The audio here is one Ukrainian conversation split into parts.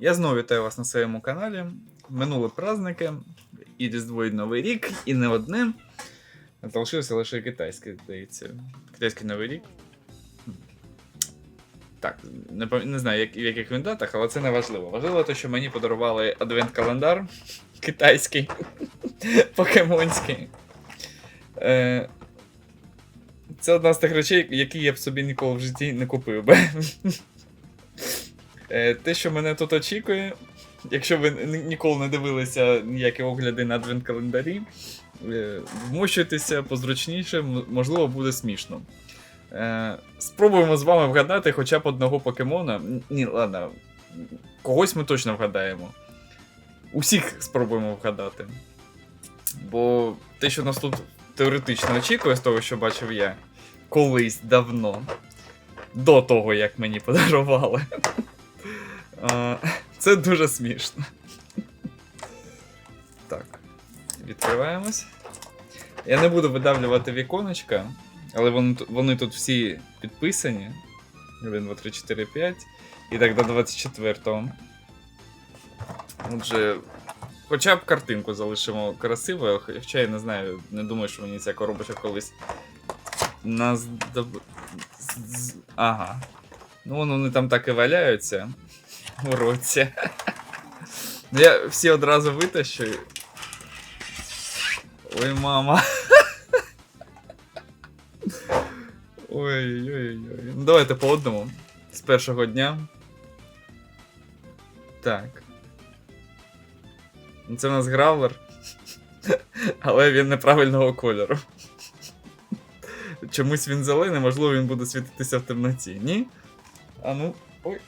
Я знову вітаю вас на своєму каналі. Минули праздники, і Різдво, і Новий рік, і не одне. Залишився лише китайський, здається. Китайський Новий рік. Так, не, не знаю, як, в яких він датах, але це не важливо. Важливо те, що мені подарували адвент-календар китайський, покемонський. Е, це одна з тих речей, які я б собі ніколи в житті не купив би. Е, Те, що мене тут очікує, якщо ви ніколи не дивилися ніякі огляди на адвент-календарі, е, вмощуйтеся позручніше, можливо, буде смішно. Е, Спробуємо з вами вгадати хоча б одного покемона. Ні, ладно, когось ми точно вгадаємо. Усіх спробуємо вгадати. Бо те, що нас тут теоретично очікує з того, що бачив я колись давно, до того, як мені подарували. Це дуже смішно. Так. Відкриваємось. Я не буду видавлювати віконечка, але вони, тут- всі підписані. 1, 2, 3, 4, 5. І так до 24-го. Отже, хоча б картинку залишимо красивою, хоча я не знаю, не думаю, що мені ця коробочка колись нас. Ага. Ну, вон вони там так і валяються у році. Ну, Я всі одразу витащу. Ой, мама. Ой-ой-ой. Ну давайте по одному. З першого дня. Так. Ну, Це в нас гравлер. Але він неправильного кольору. Чомусь він зелений, можливо, він буде світитися в темноті. Ні? А ну. Ой.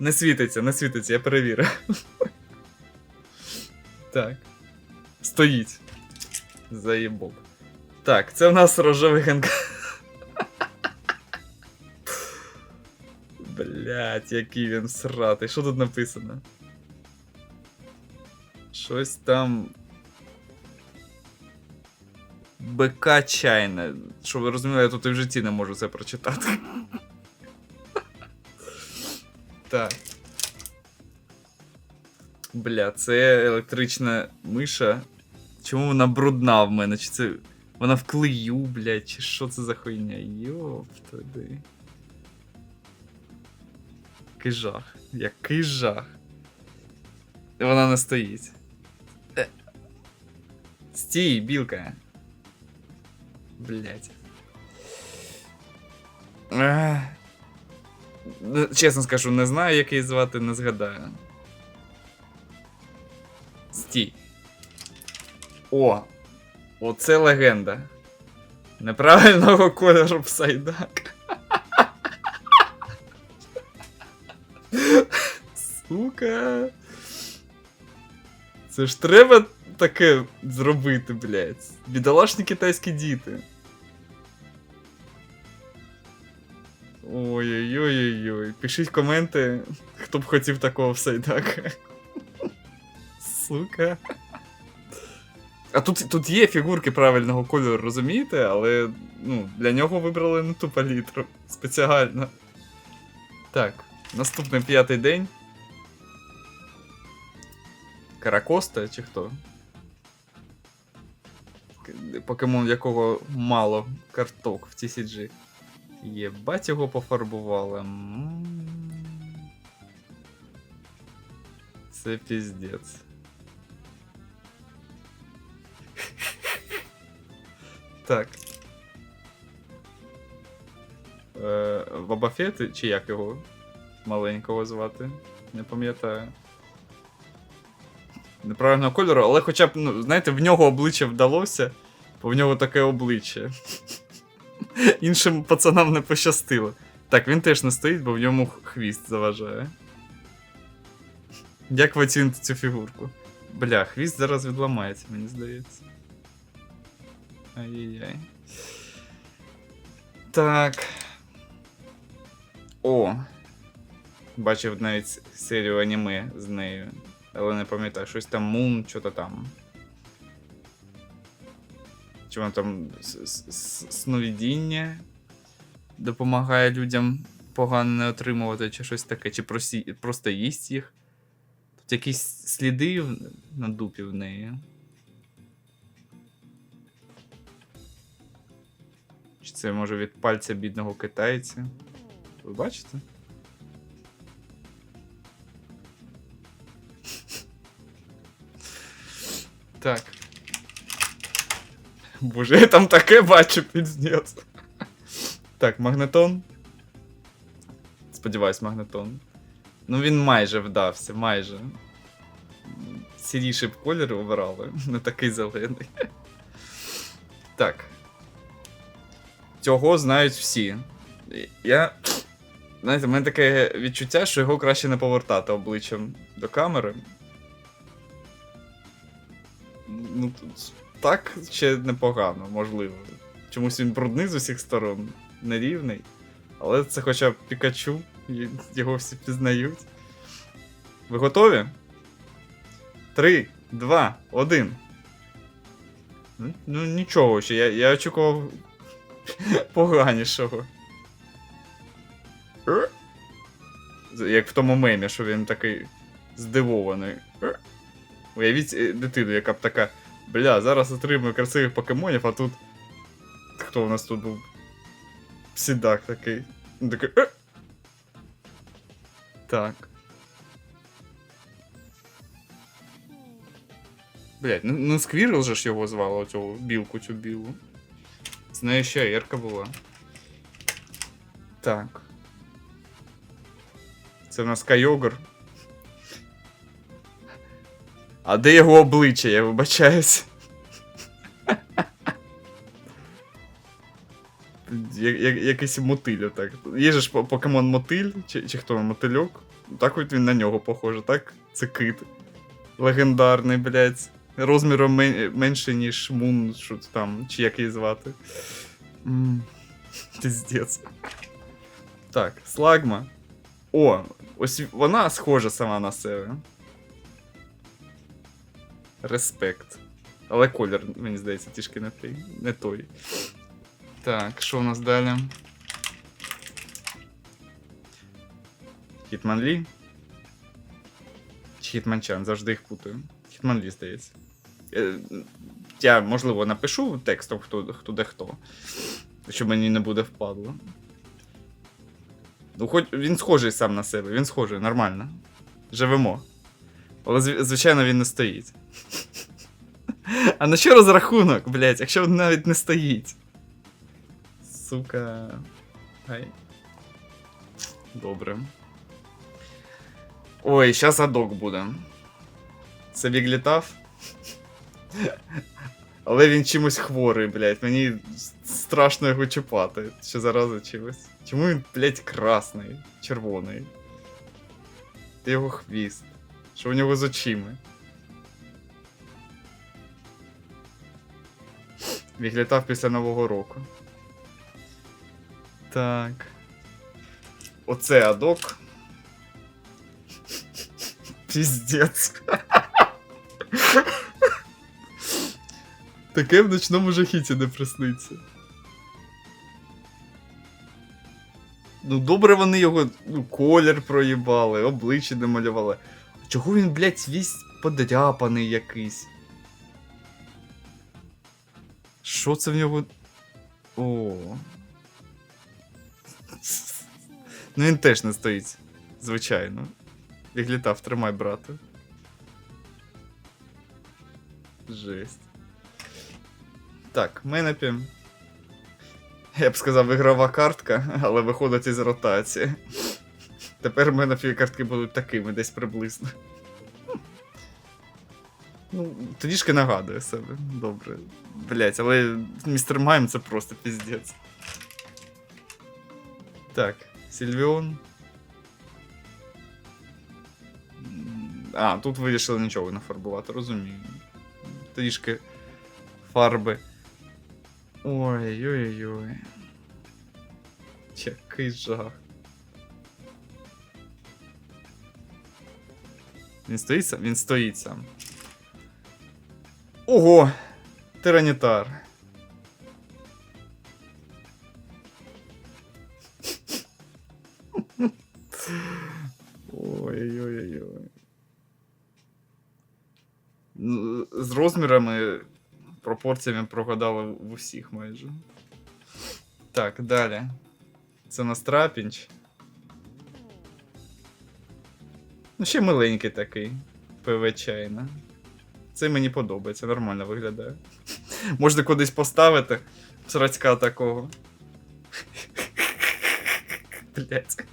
Не світиться, не світиться, я перевірив. Так. Стоїть. Заєбок. Так, це в нас рожевий генка. Блять, який він сратий. Що тут написано? Щось там. БК чайне. Щоб ви розуміли, я тут і в житті не можу це прочитати. Так. Бля, це електрична миша. Чому вона брудна в мене? Чи це. Вона в клею, блядь, чи що це за хуйня? Йоп туди. Який жах. Який жах. Вона не стоїть. Е. Стій, білка. Блять. Чесно скажу, не знаю, як її звати, не згадаю. Стій. О! Оце легенда. Неправильного кольору псайдак. Сука. Це ж треба таке зробити, блядь. Бідолашні китайські діти. Ой-ой-ой-ой-ой. Пишіть коменти, хто б хотів такого всайдака. Сука. А тут, тут є фігурки правильного кольору, розумієте? Але ну, для нього вибрали не ту палітру. Спеціально. Так, наступний п'ятий день. Каракоста чи хто? Покемон, якого мало карток в TCG. Єбать його пофарбували. Це піздець. Так. Е, Бабафет, чи як його маленького звати? Не пам'ятаю. Неправильного кольору, але хоча б, ну, знаєте, в нього обличчя вдалося, бо в нього таке обличчя. Іншим пацанам не пощастило. Так, він теж не стоїть, бо в ньому хвіст заважає. Як ви оціните цю фігурку? Бля, хвіст зараз відламається, мені здається. Ай-яй-яй. Так. О. Бачив навіть серію аніме з нею. Але не пам'ятаю, щось там Мун, що-то там. Чи воно там сновидіння допомагає людям погано не отримувати, чи щось таке, чи просі- просто їсть їх. Тут якісь сліди на дупі в неї. Чи це може від пальця бідного китайця? Ви бачите? Так. Боже, я там таке бачу, піздець. Так, магнетон. Сподіваюсь, магнетон. Ну він майже вдався, майже. Сіріший б колір обирали, не такий зелений. Так. Цього знають всі. Я. Знаєте, в мене таке відчуття, що його краще не повертати обличчям до камери. Ну, тут так ще непогано, можливо. Чомусь він брудний з усіх сторон, нерівний. Але це хоча б Пікачу, його всі пізнають. Ви готові? Три, два, один. Ну, ну нічого ще, я, я очікував поганішого. Як в тому мемі, що він такий здивований. Уявіть е, дитину, яка б така. Бля, зараз отримую красивих покемонів, а тут. Хто у нас тут був? Псідак такий. Він такий. Е? Так. Блять, ну, ну Сквірл же ж його звало, цього білку цю білу. З нею ще Ерка була. Так. Це в нас Кайогр. А де його обличчя, я вибачаюсь. Я, я, якийсь мотиль, отак. Є ж по- покемон мотиль, чи, чи хто мотильок. Так от він на нього похоже, так? Це кит. Легендарний, блядь. Розміром мен- менше, ніж Мун, що там, чи як її звати. М, Піздець. Так, слагма. О, ось вона схожа сама на себе. Респект. Але колір, мені здається, трішки не той. Не той. Так, що у нас далі? Хітманлі? Чи Хітманчан, завжди їх путаю. Хітманлі, здається. Е, Я, можливо, напишу текстом, хто, хто де хто. Щоб мені не буде впадло. Ну, хоч він схожий сам на себе, він схожий, нормально. Живемо. Але, звичайно, він не стоїть. А на що розрахунок, блять, якщо він навіть не стоїть? Сука. Ай. Добре. Ой, щас адок буде. Це Віглітав. Але він чимось хворий, блядь. Мені страшно його чіпати. Що зараза чимось. Чому він, блядь, красний, червоний? Де його хвіст? Що у нього з очима? Відлітав після Нового року. Так. Оце адок. Піздець. Таке в ночному жахіті не присниться. Ну, добре вони його ну, колір проїбали, обличчя намалювали. Чого він, блядь, весь подряпаний якийсь? Що це в нього? О. Ну він теж не стоїть. Звичайно. Відлітав, тримай, брате. Жесть. Так, Менепі. Я б сказав, ігрова картка, але виходить із ротації. Тепер Менепі картки будуть такими десь приблизно. Ну, трішки нагадує себе. Добре. Блять, але містер Майм це просто піздець. Так, Сільвіон. А, тут вирішили нічого не фарбувати, розумію. Трішки фарби. Ой-ой-ой. Який жах. Він стоїть сам? Він стоїть сам. Ого! Тиранітар. Ой-ой-ой. Ну, З розмірами, пропорціями прогадали в усіх майже. Так, далі. Це на Страпінч. Ну, ще миленький такий. ПВ чайна. Це мені подобається, нормально виглядає. Можна кудись поставити срацька такого. Блять.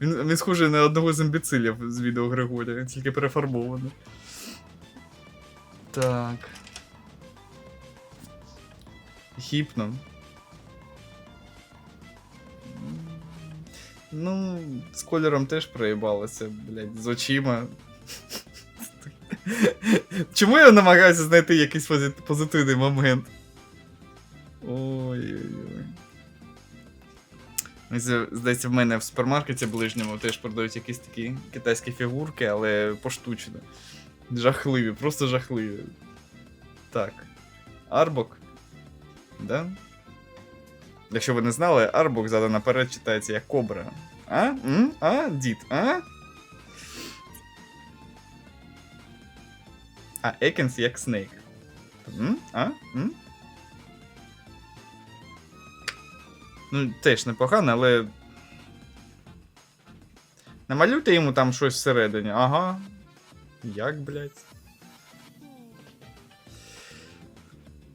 Він, він схожий на одного з імбецилів з відео Григорія, тільки перефарбований. Так. Гіпно. Ну, з кольором теж проїбалося, блядь, з очима. Чому я намагаюся знайти якийсь позитивний момент? Ой-ой-ой. Здається, в мене в супермаркеті ближньому теж продають якісь такі китайські фігурки, але поштучно. Жахливі, просто жахливі. Так. Арбок. Да? Якщо ви не знали, Арбок задом наперед читається як кобра. А? М? А? Дід, а? А Екенс як Снейк. М? А? М? Ну, теж непогано, але. Намалюйте йому там щось всередині. Ага. Як, блядь?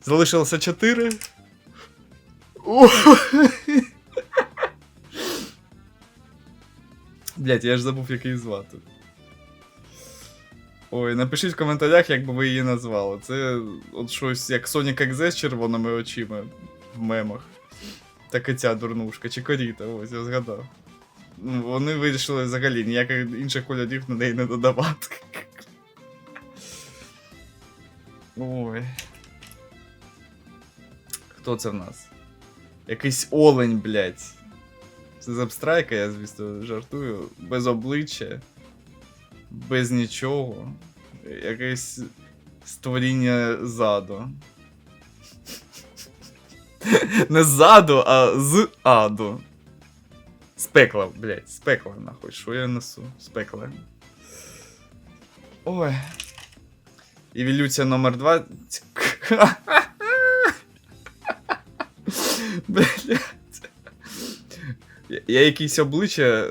Залишилося 4. Блять, я ж забув, як її звати. Ой, напишіть в коментарях, як би ви її назвали. Це от щось як Sonic XZ з червоними очима в мемах. Так і ця дурнушка, чи коріта, ось я згадав. Ну, вони вирішили взагалі ніяких інших кольорів на неї не додавати. Ой. Хто це в нас? Якийсь олень, блядь. Це з абстрайка, я, звісно, жартую. Без обличчя. Без нічого. Якесь створіння заду. Не ззаду, а з аду. З пекла, блядь, з пекла, нахуй. Що я несу? З пекла. Ой. Еволюція номер 2. Блядь. Я, якісь обличчя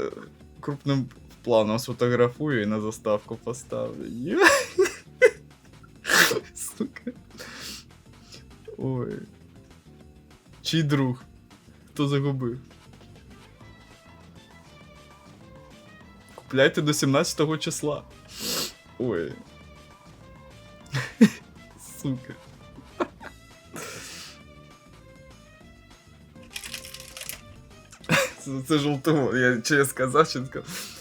крупним планом сфотографую і на заставку поставлю. Сука. Ой. Чий друг? Хто загубив? Купляйте до 17 числа. Ой. Сука. Це, жовтого, я чи я сказав, чи сказав.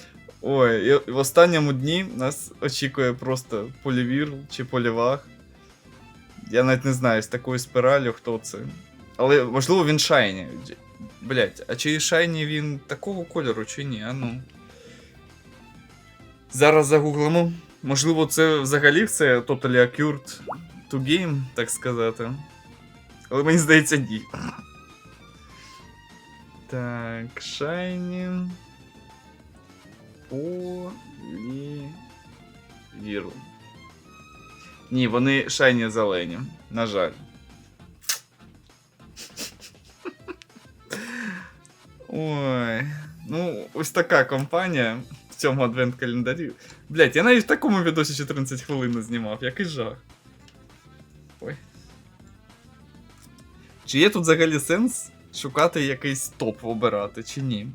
Ой, і в останньому дні нас очікує просто полівір чи полівах. Я навіть не знаю з такою спіралю, хто це. Але можливо він шайні. Блять, а чи шайні він такого кольору, чи ні? А ну. Зараз загуглимо. Можливо, це взагалі це Totally Occurred to Game, так сказати. Але мені здається, ні. Так, Shiny. Полівіру. Ні, вони шайні зелені. На жаль. Ой. Ну, ось така компанія в цьому адвент-календарі. Блять, я навіть в такому відосі 14 хвилин знімав, який жах. Ой. Чи є тут взагалі сенс шукати якийсь топ обирати, чи ні?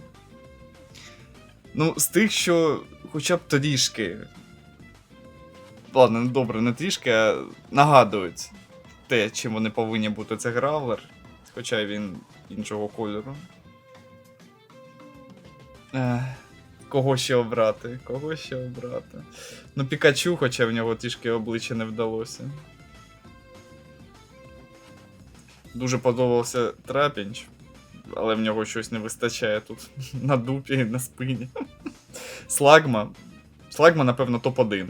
Ну, з тих, що хоча б трішки. Ладно, ну добре, не трішки, а нагадують те, чим вони повинні бути. Це гравлер, хоча він іншого кольору. Ех, кого ще обрати? Кого ще обрати? Ну, Пікачу, хоча в нього трішки обличчя не вдалося. Дуже подобався Трапінч, але в нього щось не вистачає тут на дупі на спині. Слагма. Слагма, напевно, топ-1.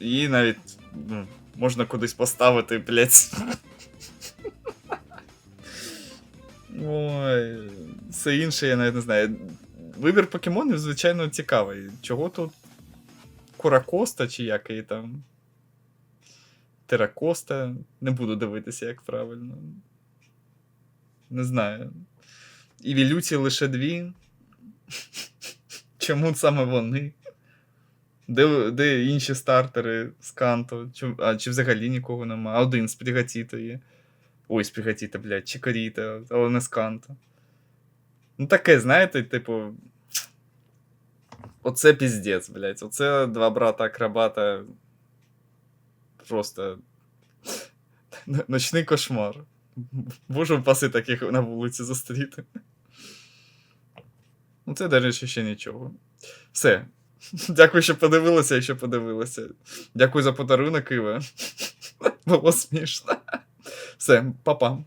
Її навіть ну, можна кудись поставити, блять. Ой, все інше, я навіть не знаю. Вибір покемонів, звичайно, цікавий. Чого тут Куракоста чи який там? Теракоста. Не буду дивитися, як правильно. Не знаю. І Вілюці лише дві. Чому саме вони? Де, де інші стартери з Канто? Чи, а, чи взагалі нікого нема? Один з Прігатіто є. Ой, з Прігатіто, блядь, Чикаріта, але не з Канто. Ну таке, знаєте, типу. Оце піздець, блядь. Оце два брата акробата. Просто. Ночний кошмар. Боже упаси таких на вулиці зустріти. Ну, це, до речі, ще нічого. Все. Дякую, що подивилися, якщо подивилися. Дякую за подарунок, Іве. Було смішно. Все, па-па.